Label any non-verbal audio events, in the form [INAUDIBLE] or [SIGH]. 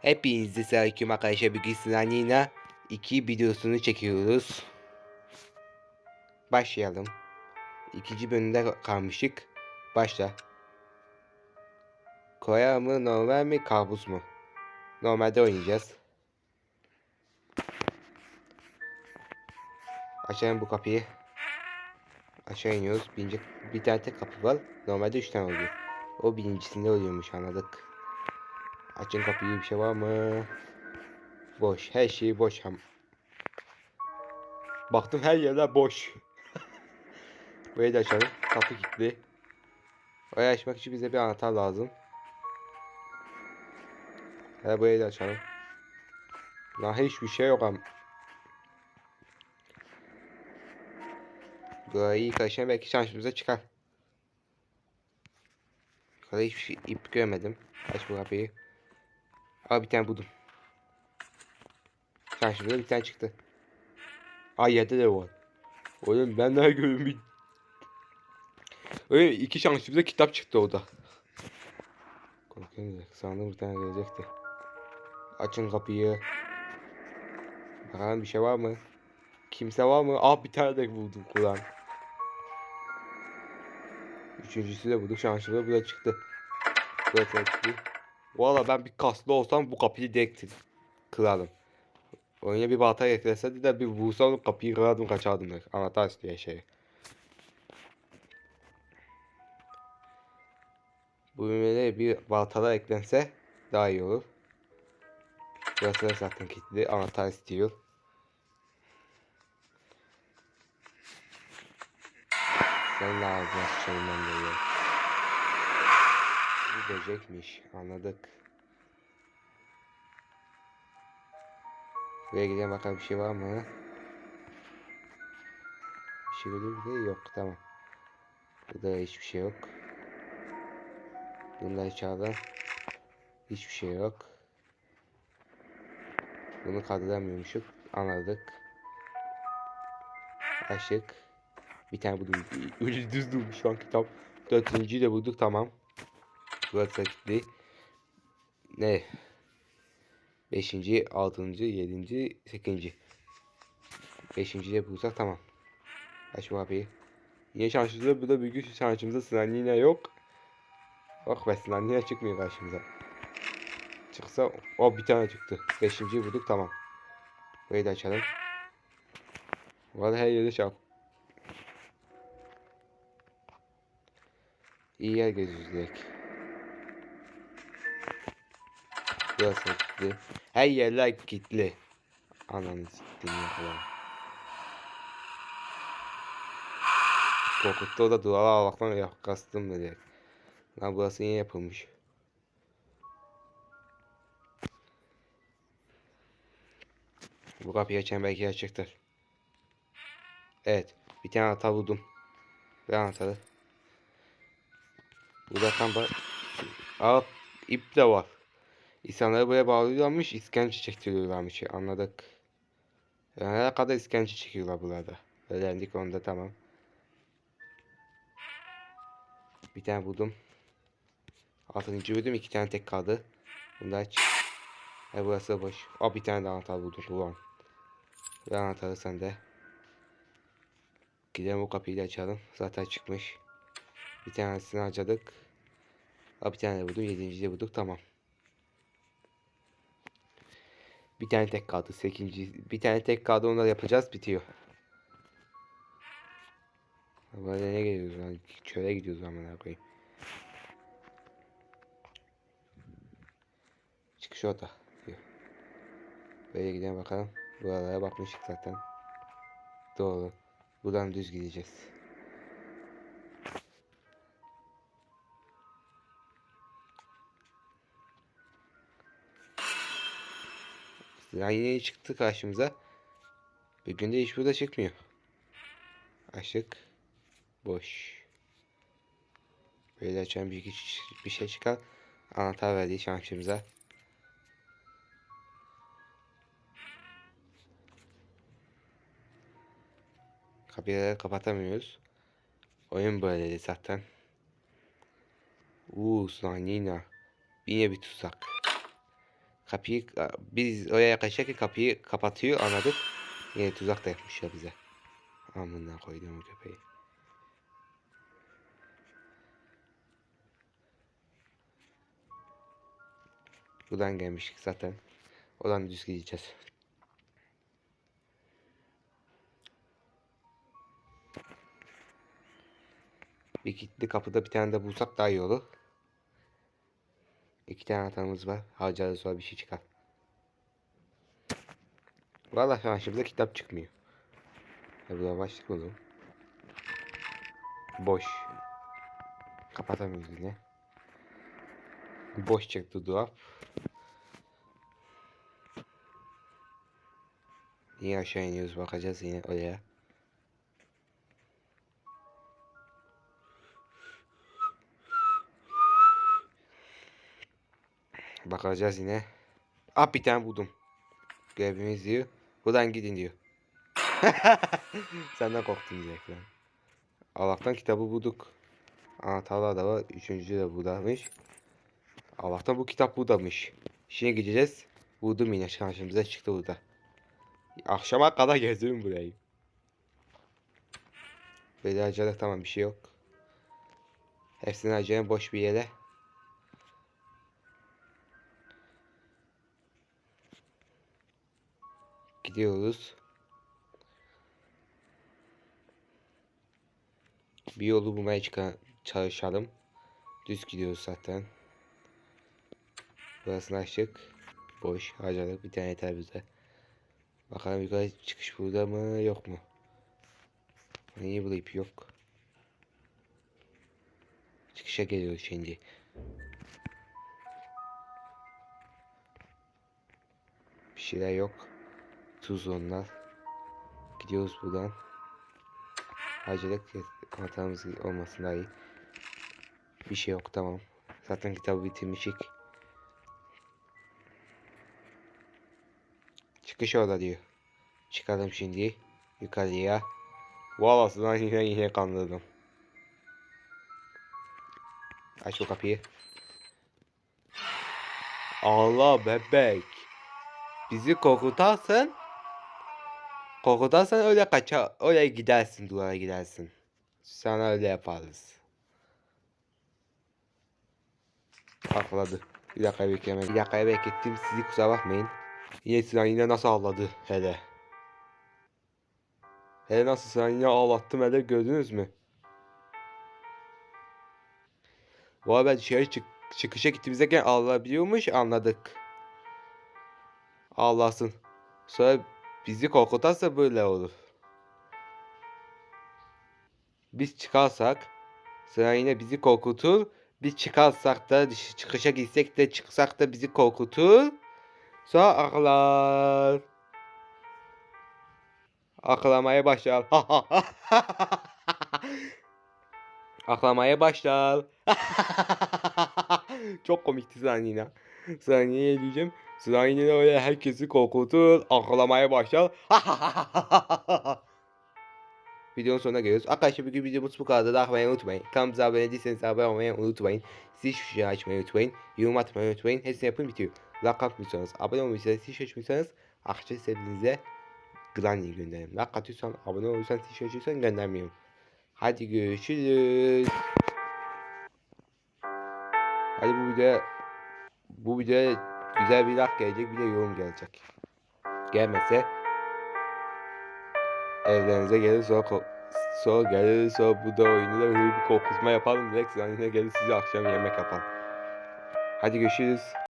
Hepinize selamünaleyküm arkadaşlar. Bugün sizlerle yine iki videosunu çekiyoruz. Başlayalım. İkinci bölümde kalmıştık. Başla. Koya mı normal mi kabus mu? Normalde oynayacağız. Açalım bu kapıyı. Aşağı iniyoruz. Birinci, bir tane tek kapı var. Normalde üç tane oluyor. O birincisinde oluyormuş anladık. Açın kapıyı bir şey var mı? Boş. Her şey boş hem. Baktım her yerler boş. [LAUGHS] Burayı da açalım. Kapı kilitli. Orayı açmak için bize bir anahtar lazım. Hele burayı da açalım. Lan hiçbir şey yok am. Burayı ilk açalım belki şansımıza çıkar. Yukarıda hiçbir şey ip görmedim. Aç bu kapıyı. Aa bir tane buldum. Karşımıza bir tane çıktı. Ay yerde de var. Oğlum ben daha bir... Öyle iki şansımıza kitap çıktı orada. Korkuyorum sandım bir tane gelecekti. Açın kapıyı. Bakalım bir şey var mı? Kimse var mı? Ah bir tane de buldum kulağım. Üçüncüsü de bulduk şansımıza bu da çıktı. Bu da çıktı. Valla ben bir kaslı olsam bu kapıyı direkt kırarım. Oyuna bir balta eklese de bir vursam kapıyı kırardım kaçardım. Anahtar istiyor şey. Bu bölümde bir baltalar eklense daha iyi olur. Burası da zaten kilitli. Anahtar istiyor. Sen lazım açacağım diyor. Bu böcekmiş. Anladık. Buraya gidelim bakalım bir şey var mı? Bir şey görüyor mu? Yok tamam. Burada hiçbir şey yok. Bunda içeride hiçbir şey yok. Bunu kaldıramıyormuşuk. Anladık. Aşık. Bir tane buldum. Öyle düz durmuş şu an kitap. Dördüncüyü de bulduk tamam. Burası kilitli. Ne? Beşinci, altıncı, yedinci, sekizinci. Beşinci de bulsak tamam. Aç bu kapıyı. Yine şansımızda burada büyük şansımızda Sinan yine yok. Bak be Sinan yine çıkmıyor karşımıza. Çıksa o bir tane çıktı. Beşinciyi bulduk tamam. Burayı da açalım. Vallahi her yerde şap. İyi yer geziyoruz direkt. Burası kilitli. Her yerler kilitli. Ananı siktim ya falan. Korkuttu o da duvara almaktan ya kastım diye. Lan burası yine yapılmış. Bu kapıyı açan belki açacaktır. Evet. Bir tane anahtar buldum. Ve anahtarı. Burada tam bak. Aa ip de var. İnsanları buraya bağlıyorlarmış, işkence çektiriyorlarmış. Anladık. Yani kadar işkence çekiyorlar burada. Öğrendik onda tamam. Bir tane buldum. Altıncı bölüm iki tane tek kaldı. Bunu da aç. Ha burası da boş. Aa bir tane daha anahtar buldum. Ulan. Ve anahtarı sende. Gidelim o kapıyı da açalım. Zaten çıkmış. Bir tanesini harcadık. Aa bir tane buldum. Yedinciyi bulduk. Tamam. Bir tane tek kaldı. Sekizinci. Bir tane tek kaldı. Onu da yapacağız. Bitiyor. Böyle ne geliyoruz lan? Çöle gidiyoruz amına koyayım. Çıkış orada. Böyle gidelim bakalım. Buralara bakmıştık zaten. Doğru. Buradan düz gideceğiz. Yine çıktı karşımıza. Bir günde hiç burada çıkmıyor. Açık. Boş. Böyle açan bir, bir şey çıkar. Anahtar verdi şansımıza. Kapıları kapatamıyoruz. Oyun böyleydi zaten. Uuu Sanina. Yine bir tuzak. Kapıyı biz oraya yaklaşırken kapıyı kapatıyor anladık. Yine tuzak da yapmışlar bize. Amına koydum o köpeği. Buradan gelmiştik zaten. Oradan düz gideceğiz. Bir kilitli kapıda bir tane de bulsak daha iyi olur. İki tane hatamız var. Harcarız sonra bir şey çıkar. Valla şansımıza kitap çıkmıyor. Ya burada başlık oğlum. Boş. Kapatamıyoruz yine. Boş çıktı dolap. Yine aşağı iniyoruz bakacağız yine oraya. Bakacağız yine. Ah bir tane buldum. Görevimiz diyor. Buradan gidin diyor. [LAUGHS] Senden korktum direkt lan. Allah'tan kitabı bulduk. Anahtarlar da var. Üçüncü de buradaymış. Allah'tan bu kitap buradamış. Şimdi gideceğiz. Buldum yine şansımıza çıktı burada. Akşama kadar geziyorum burayı. Böyle acele tamam bir şey yok. Hepsini acele boş bir yere. Gidiyoruz. Bir yolu bulmaya çalışalım. Düz gidiyoruz zaten. Burasını açtık. Boş harcadık. Bir tane yeter bize. Bakalım yukarı çıkış burada mı yok mu? Niye ip yok? Çıkışa geliyoruz şimdi. Bir şeyler yok. Tuz onlar. Gidiyoruz buradan. Harcadık hatamız olmasın daha iyi. Bir şey yok tamam. Zaten kitabı bitirmişik. Çıkış orada diyor. Çıkalım şimdi yukarıya. Vallahi lan yine yine kandırdım. Aç o kapıyı. Allah bebek. Bizi korkutarsan korkutarsan öyle kaça öyle gidersin duvara gidersin. Sana öyle yaparız. Patladı. Bir dakika beklemedim. Bir dakika beklettim sizi kusura bakmayın. Yine Sinan yine nasıl ağladı hele. Hele nasıl Sinan yine ağlattım hele gördünüz mü? Bu arada dışarı çık çıkışa gittiğimizde ağlayabiliyormuş anladık. Ağlasın. Sonra bizi korkutarsa böyle olur. Biz çıkarsak sonra yine bizi korkutur. Biz çıkarsak da çıkışa gitsek de çıksak da bizi korkutur. Sonra ağlar. Aklamaya başlar. Aklamaya başlar. [LAUGHS] Çok komikti Zanina. Zanina diyeceğim. Zanina öyle herkesi korkutur. Aklamaya başlar. [LAUGHS] Videonun sonuna geliyoruz. Arkadaşlar bugün videomuz bu kadar. Like atmayı unutmayın. Kanalımıza abone değilseniz abone olmayı unutmayın. Siz şu şeyi açmayı unutmayın. Yorum atmayı unutmayın. Hepsini yapın bitiyor. Like atmıyorsanız, abone olmuyorsanız, hiç açmıyorsanız akşam sevdiğinize Granny gönderin. Like atıyorsan, abone olursan, hiç açıyorsan göndermiyorum. Hadi görüşürüz. Hadi bu videoya bu videoya güzel bir like gelecek bir de yorum gelecek. Gelmese evlerinize gelir sonra sonra gelir sonra bu da oyunu da bir korkutma yapalım direkt yine gelir size akşam yemek yapalım. Hadi görüşürüz.